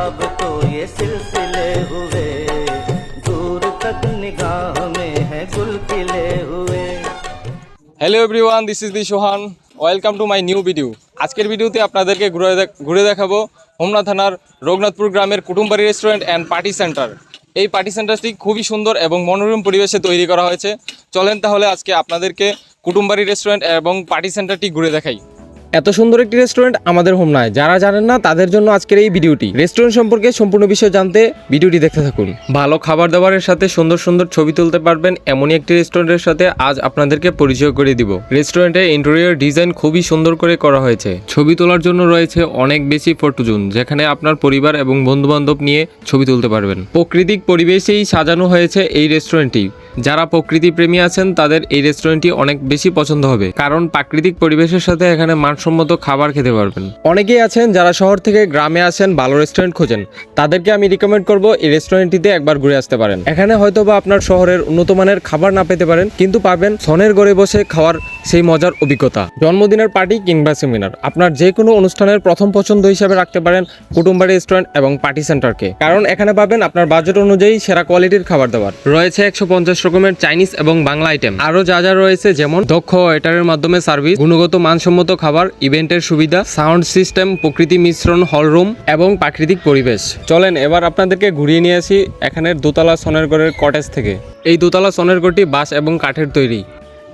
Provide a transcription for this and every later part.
ख्वाब तो ये सिलसिले हुए। दूर तक निगाह में है गुल खिले हुए। Hello everyone this is the Sohan welcome to my new video আজকের ভিডিওতে আপনাদেরকে ঘুরে ঘুরে দেখাবো হোমনা থানার রঘুনাথপুর গ্রামের Kutumbari restaurant and party centre এই পার্টি সেন্টারটি খুবই সুন্দর এবং মনোরম পরিবেশে তৈরি করা হয়েছে। চলেন তাহলে আজকে আপনাদেরকে কুটুম্বাড়ি রেস্টুরেন্ট এবং পার্টি সেন্টারটি ঘুরে দেখাই। এত সুন্দর একটি রেস্টুরেন্ট আমাদের হোম নয়। যারা জানেন না, তাদের জন্য আজকের এই ভিডিওটি। রেস্টুরেন্ট সম্পর্কে সম্পূর্ণ বিষয় জানতে ভিডিওটি দেখতে থাকুন। ভালো খাবার দাবারের সাথে সুন্দর সুন্দর ছবি তুলতে পারবেন এমনই একটি রেস্টুরেন্টের সাথে আজ আপনাদেরকে পরিচয় করে দিব। রেস্টুরেন্টের ইন্টেরিয়র ডিজাইন খুবই সুন্দর করে করা হয়েছে। ছবি তোলার জন্য রয়েছে অনেক বেশি ফটোজোন যেখানে আপনার পরিবার এবং বন্ধু বান্ধব নিয়ে ছবি তুলতে পারবেন। প্রাকৃতিক পরিবেশেই সাজানো হয়েছে এই রেস্টুরেন্টটি যারা প্রকৃতি প্রেমী আছেন, তাদের এই রেস্টুরেন্টটি অনেক বেশি পছন্দ হবে। কারণ প্রাকৃতিক পরিবেশের সাথে এখানে মানসম্মত খাবার খেতে পারবেন। অনেকেই আছেন যারা শহর থেকে গ্রামে আসেন, ভালো রেস্টুরেন্ট খোঁজেন। তাদেরকে আমি রিকমেন্ড করব এই রেস্টুরেন্টটিতে একবার ঘুরে আসতে পারেন। এখানে হয়তো বা আপনার শহরের উন্নত মানের খাবার না পেতে পারেন, কিন্তু পাবেন সনের ঘরে বসে খাওয়ার সেই মজার অভিজ্ঞতা। জন্মদিনের পার্টি কিংবা সেমিনার আপনার যে কোনো অনুষ্ঠানের প্রথম পছন্দ হিসাবে রাখতে পারেন কুটুম্বাড়ি রেস্টুরেন্ট এবং পার্টি সেন্টারকে কারণ এখানে পাবেন আপনার বাজেট অনুযায়ী সেরা কোয়ালিটির খাবার দাবার। রয়েছে একশো পঞ্চাশ রকমের চাইনিজ এবং বাংলা আইটেম আরও যা যা রয়েছে, যেমন দক্ষ ওয়েটারের মাধ্যমে সার্ভিস গুণগত মানসম্মত খাবার ইভেন্টের সুবিধা সাউন্ড সিস্টেম প্রকৃতি মিশ্রণ হলরুম এবং প্রাকৃতিক পরিবেশ। চলেন, এবার আপনাদেরকে ঘুরিয়ে নিয়ে আসি এখানের দোতলা সনেরগড়ের কটেজ থেকে। এই দোতলা সনেরগড়টি বাঁশ এবং কাঠের তৈরি।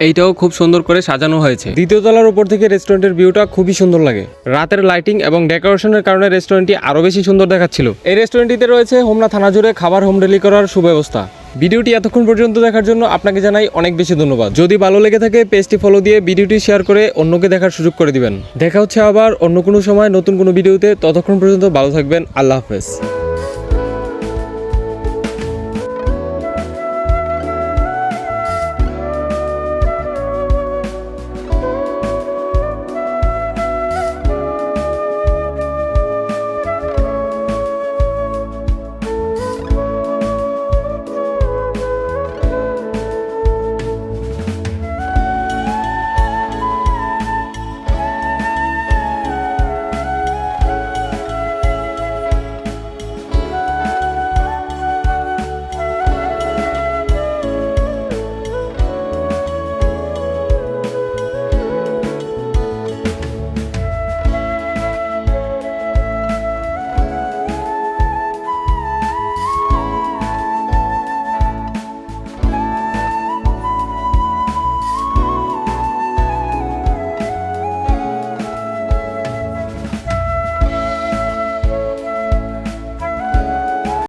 এইটাও খুব সুন্দর করে সাজানো হয়েছে। দ্বিতীয় তলার উপর থেকে রেস্টুরেন্টের ভিউটা খুবই সুন্দর লাগে। রাতের লাইটিং এবং ডেকোরেশনের কারণে রেস্টুরেন্টটি আরও বেশি সুন্দর দেখাচ্ছিল। এই রেস্টুরেন্টটিতে রয়েছে হোমনা থানা জুড়ে খাবার হোম ডেলি করার সুব্যবস্থা। ভিডিওটি এতক্ষণ পর্যন্ত দেখার জন্য আপনাকে জানাই অনেক বেশি ধন্যবাদ। যদি ভালো লেগে থাকে, পেজটি ফলো দিয়ে ভিডিওটি শেয়ার করে অন্যকে দেখার সুযোগ করে দিবেন। দেখা হচ্ছে আবার অন্য কোনো সময় নতুন কোনো ভিডিওতে। ততক্ষণ পর্যন্ত ভালো থাকবেন। আল্লাহ হাফেজ।